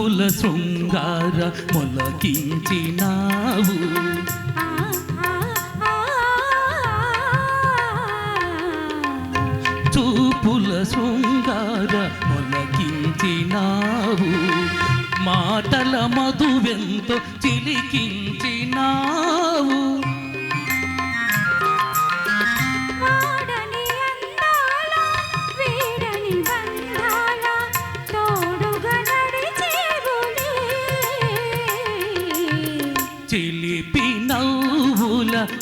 చూపుల శృంగార మొలకించినావు. చూపుల శృంగార మొలకించినావు. మాటల మధువెంతో చిలికించినావు.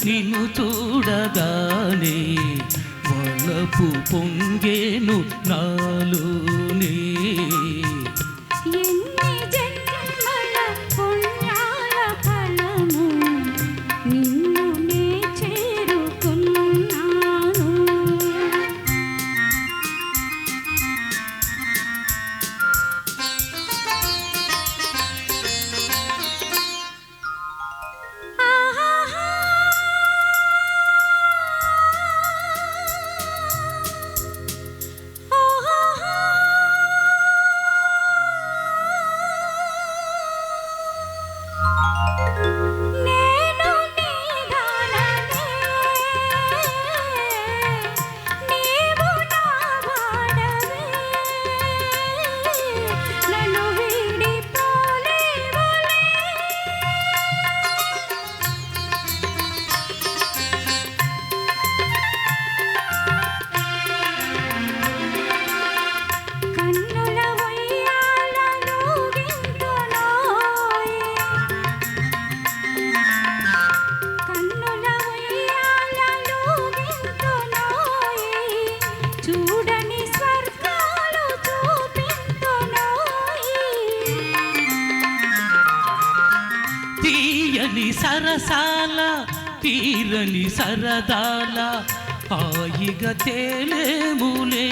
నిన్ను చూడగానే వలపు పొంగేను నా తీరని సరసాల తీరని సరదాల హాయిగా తేలేములే.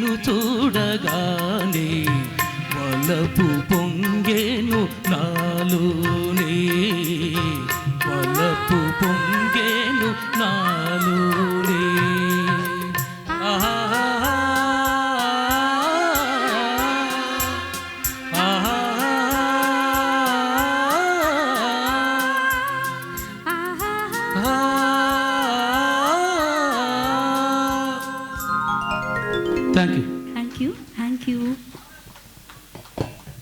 నిన్ను చూడగానే వలపు పొంగేను నాలోనే.